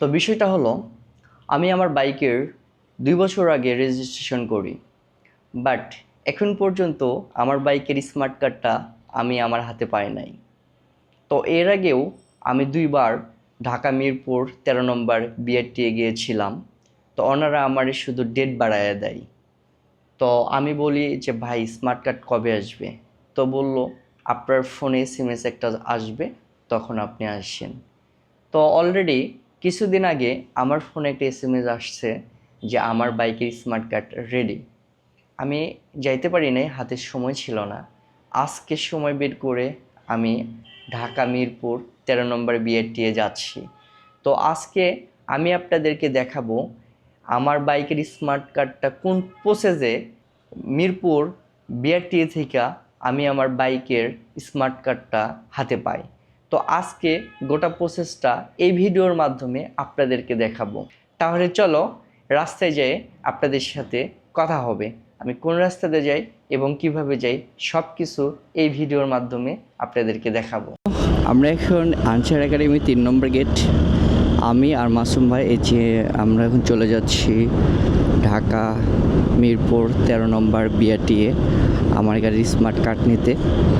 তো বিষয়টা হলো, আমি আমার বাইকের দুই বছর আগে রেজিস্ট্রেশন করি বাট এখন পর্যন্ত আমার বাইকের স্মার্ট কার্ডটা আমি আমার হাতে পাই নাই। তো এর আগেও আমি দুইবার ঢাকা মিরপুর তেরো নম্বর বিআরটিএ গিয়েছিলাম, তো ওনারা আমার শুধু ডেট বাড়ায় দেয়। তো আমি বলি যে, ভাই স্মার্ট কার্ড কবে আসবে? তো বলল, আপনার ফোনে এস একটা আসবে, তখন আপনি আসেন। তো অলরেডি কিছুদিন আগে আমার ফোনে একটা এস এম এস আসছে যে আমার বাইকের স্মার্ট কার্ড রেডি আমি যাইতে পারি নাই হাতের সময় ছিল না। আজকে সময় বের করে আমি ঢাকা, মিরপুর, তেরো নম্বর বিআরটিএ যাচ্ছি। তো আজকে আমি আপনাদেরকে দেখাবো আমার বাইকের স্মার্ট কার্ডটা কোন প্রসেসে মিরপুর বিআরটিএ থেকে আমি আমার বাইকের স্মার্ট কার্ডটা হাতে পাই। তো আজকে গোটা প্রসেসটা এই ভিডিওর মাধ্যমে আপনাদেরকে দেখাবো। তাহলে চলো রাস্তায় যেয়ে আপনাদের সাথে কথা হবে। আমি কোন রাস্তাতে যাই এবং কীভাবে যাই সব কিছু এই ভিডিওর মাধ্যমে আপনাদেরকে দেখাবো। আমরা এখন আনসার একাডেমি তিন নম্বর গেট। আমি আর মাসুম ভাই এই যে আমরা এখন চলে যাচ্ছি ঢাকা, মিরপুর, তেরো নম্বর বিআরটিএ আমার গাড়ির স্মার্ট কার্ড নিতে।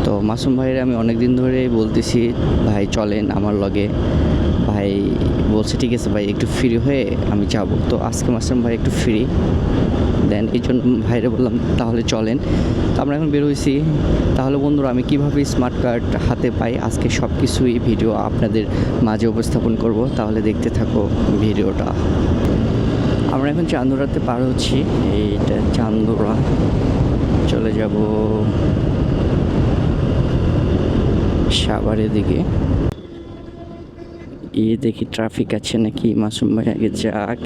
তো মাসুম ভাইয়ের আমি অনেক দিন ধরেই বলতেছি, ভাই, চলেন আমার লগে। ভাই বলছে, ঠিক আছে ভাই, একটু ফ্রি হয়ে আমি যাব। তো আজকে মাসুম ভাই একটু ফ্রি দেন এই জন্য ভাইরে বললাম, তাহলে চলেন। তো আমরা এখন বের হয়েছি। তাহলে বন্ধুরা, আমি কীভাবে স্মার্ট কার্ড হাতে পাই? আজকে সব কিছুই ভিডিও আপনাদের মাঝে উপস্থাপন করব। তাহলে দেখতে থাকো ভিডিওটা। আমরা এখন চান্দুরাতে পার হচ্ছি। এইটা চান্দুরা। চলে যাব সাভারের দিকে। এ দেখি ট্রাফিক আছে নাকি? মাসুম ভাই আগে যাক।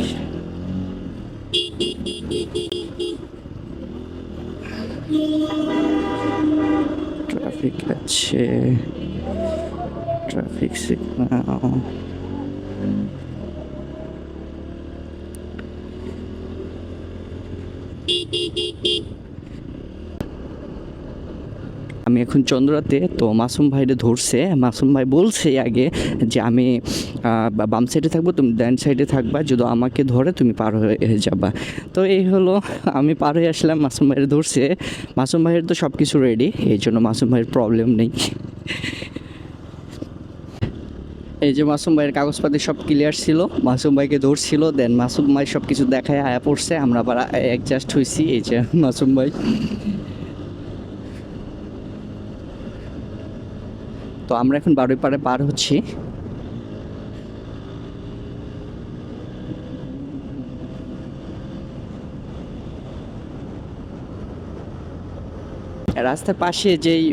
ট্রাফিক আছে। ট্রাফিক সিগন্যাল আমি এখন চন্দ্রাতে তো মাসুম ভাইরে ধরছে। মাসুম ভাই বলছে আগে যে আমি বাম সাইডে থাকব, তুমি ডান সাইডে থাকবা, যদি আমাকে ধরে তুমি পার হয়ে যাবা। তো এই হলো, আমি পার হয়ে আসলাম, মাসুম ভাইয়ের ধরছে। মাসুম ভাইয়ের তো সব কিছু রেডি এই জন্য মাসুম ভাইয়ের প্রবলেম নেই। এই যে মাসুম ভাইয়ের কাগজপাতি সব ক্লিয়ার ছিল, মাসুম ভাইকে ধরছিল দেন মাসুম ভাই সব কিছু দেখায় আয়া পড়ছে, আমরা আবার অ্যাডজাস্ট হয়েছি এই যে মাসুম ভাই। তো আমরা এখন বারোই পাড়ে পার হচ্ছি। রাস্তার পাশে যেই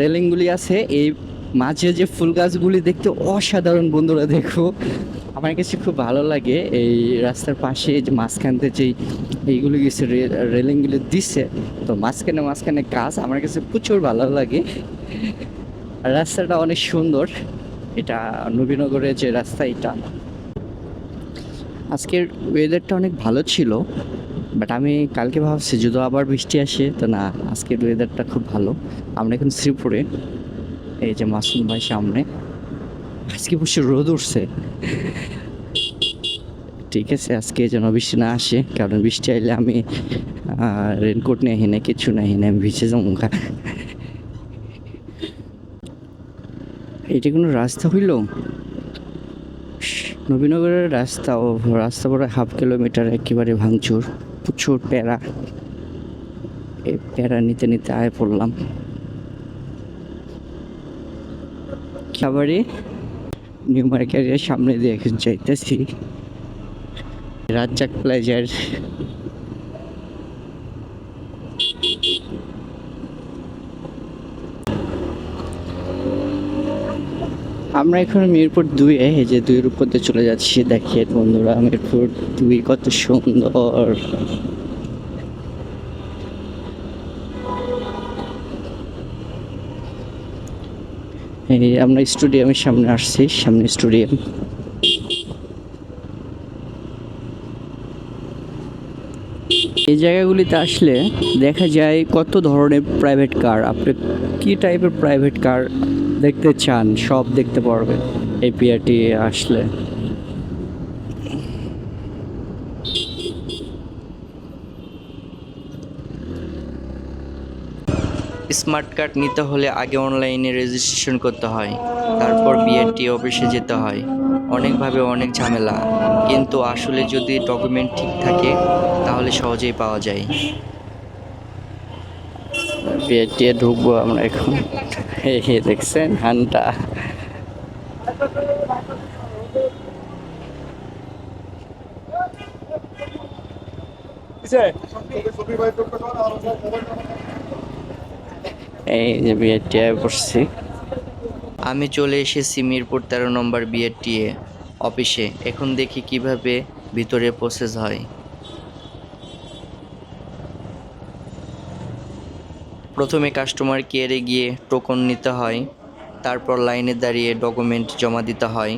রেলিংগুলি আছে, এই মাঝে যে ফুল গাছগুলি দেখতে অসাধারণ বন্ধুরা দেখো। আমার কাছে খুব ভালো লাগে এই রাস্তার পাশে যে মাঝখানতে যেই এইগুলি গেছে রেলিংগুলি দিচ্ছে তো মাঝখানে মাঝখানে গাছ, আমার কাছে প্রচুর ভালো লাগে। রাস্তাটা অনেক সুন্দর। এটা নবীনগরের যে রাস্তা, এটা আজকের ওয়েদারটা অনেক ভালো ছিল বাট আমি কালকে ভাবছি যদি আবার বৃষ্টি আসে, তো না, আজকের ওয়েদারটা খুব ভালো। আমরা এখন শ্রীপুরে, এই যে মাসুম ভাই সামনে। আজকে বসে রোদ উঠছে। ঠিক আছে, আজকে যেন বৃষ্টি না আসে, কারণ বৃষ্টি আইলে আমি রেনকোট নিয়ে হিনে কিছু না হিনে আমি ভিজে যাব এটা কোনো রাস্তা হইল? নবীনগরের রাস্তা ও রাস্তা পরে হাফ কিলোমিটার একেবারে ভাঙচুর, প্রচুর প্যারা। এই প্যারা নিতে নিতে আয় পড়লাম। খাবারে নিউ মার্কেটের সামনে দিয়ে এখন যাইতেছি রাজ্জাক প্লেজার আমরা এখন মিরপুর দুই এই যে দুইয়ের উপর দিয়ে চলে যাচ্ছি, দেখেন বন্ধুরা, মিরপুর দুই কত সুন্দর। এই, আমরা স্টুডিয়ামের সামনে আসছি, সামনে স্টুডিয়াম। এই জায়গাগুলিতে আসলে দেখা যায় কত ধরনের প্রাইভেট কার আপনি কি টাইপের প্রাইভেট কার দেখতে চান, সব দেখতে পারবেন। এই পিআরটি আসলে। স্মার্ট কার্ড নিতে হলে আগে অনলাইনে রেজিস্ট্রেশন করতে হয়, তারপর বিএনটি অফিসে যেতে হয়। অনেকভাবে অনেক ঝামেলা, কিন্তু আসলে যদি ডকুমেন্ট ঠিক থাকে, তাহলে সহজেই পাওয়া যায়। এ ঢুকবো আমরা এখন। এই দেখছেন, হানটা। এই যে বিআরটি পড়ছি আমি চলে এসেছি মিরপুর তেরো নম্বর বিআরটি অফিসে। এখন দেখি কীভাবে ভিতরে প্রসেস হয়। প্রথমে কাস্টমার কেয়ারে গিয়ে টোকন নিতে হয়, তারপর লাইনে দাঁড়িয়ে ডকুমেন্ট জমা দিতে হয়,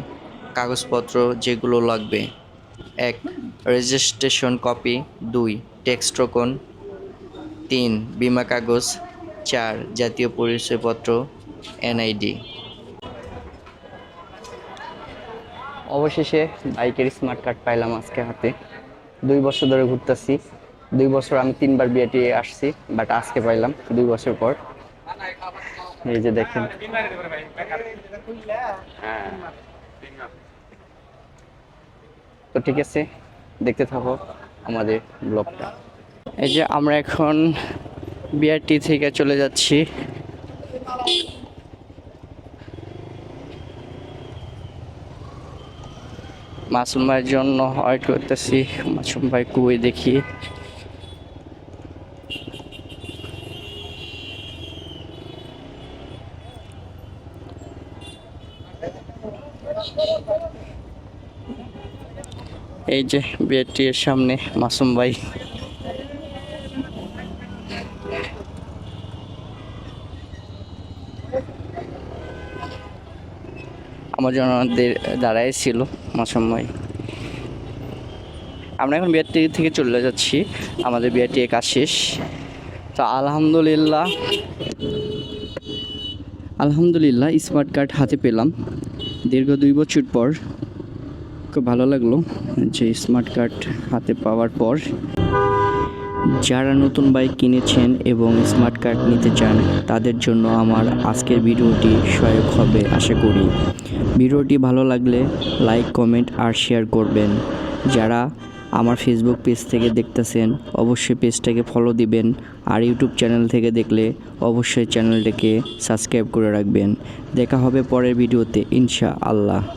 কাগজপত্র যেগুলো লাগবে। এক রেজিস্ট্রেশন কপি দুই ট্যাক্স টোকন তিন, বিমা কাগজ। চার, জাতীয় পরিচয়পত্র এনআইডি অবশেষে বাইকের স্মার্ট কার্ড পাইলাম আজকে হাতে। দুই বছর ধরে ঘুরতেছি। দুই বছর আমি তিনবার বিয়েটি আসছি বাট আজকে পাইলাম দুই বছর পর। এই যে দেখেন। হ্যাঁ। তো ঠিক আছে, দেখতে থাকো আমাদের ব্লগটা। এই যে আমরা এখন বিআরটি থেকে চলে যাচ্ছি। মাসুম ভাইয়ের জন্য ওয়েট করতেছি। মাসুম ভাই কুয়ে দেখি। এই যে বিয়েটি এর সামনে মাসুম ভাই। আমার জন্য দে- দাঁড়াই ছিল মাসুম ভাই। আমরা এখন বিআরটি থেকে চলে যাচ্ছি, আমাদের বিআরটি কাজ শেষ। তো আলহামদুলিল্লাহ আলহামদুলিল্লাহ স্মার্ট কার্ড হাতে পেলাম। দীর্ঘ দুই বছর পর খুব ভালো লাগল যে স্মার্ট কার্ড হাতে পাওয়ার পর যারা নতুন বাইক কিনেছেন এবং স্মার্ট কার্ড নিতে চান, তাদের জন্য আমার আজকের ভিডিওটি সহায়ক হবে আশা করি। ভিডিওটি ভালো লাগলে লাইক কমেন্ট আর শেয়ার করবেন। যারা আমার ফেসবুক পেজ থেকে দেখতেছেন, অবশ্যই পেজটাকে ফলো দিবেন আর ইউটিউব চ্যানেল থেকে দেখলে অবশ্যই চ্যানেলটাকে সাবস্ক্রাইব করে রাখবেন। দেখা হবে পরের ভিডিওতে ইনশা আল্লাহ